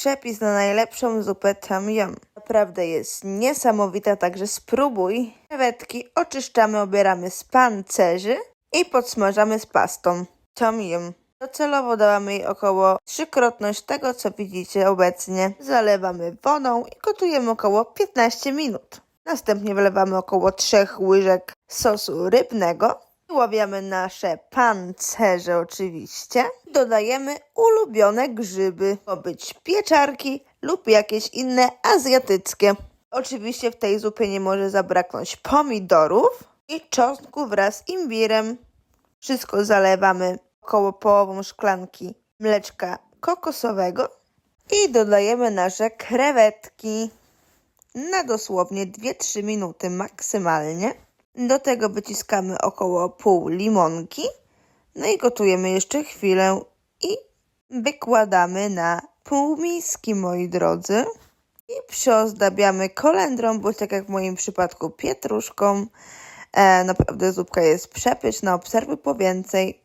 przepis na najlepszą zupę yum. Naprawdę jest niesamowita, także spróbuj. Krewetki oczyszczamy, obieramy z pancerzy i podsmażamy z pastą tom yum. Docelowo dałamy jej około trzykrotność tego, co widzicie obecnie. Zalewamy wodą i gotujemy około 15 minut. Następnie wlewamy około 3 łyżek sosu rybnego. Ławiamy nasze pancerze oczywiście. Dodajemy ulubione grzyby. To być pieczarki lub jakieś inne azjatyckie. Oczywiście w tej zupie nie może zabraknąć pomidorów i czosnku wraz z imbirem. Wszystko zalewamy około połową szklanki mleczka kokosowego i dodajemy nasze krewetki na dosłownie 2-3 minuty maksymalnie. Do tego wyciskamy około pół limonki. No i gotujemy jeszcze chwilę i wykładamy na pół miski, moi drodzy. I przyozdabiamy kolendrą, bądź tak jak w moim przypadku pietruszką. E, naprawdę zupka jest przepyszna, obserwuj po więcej.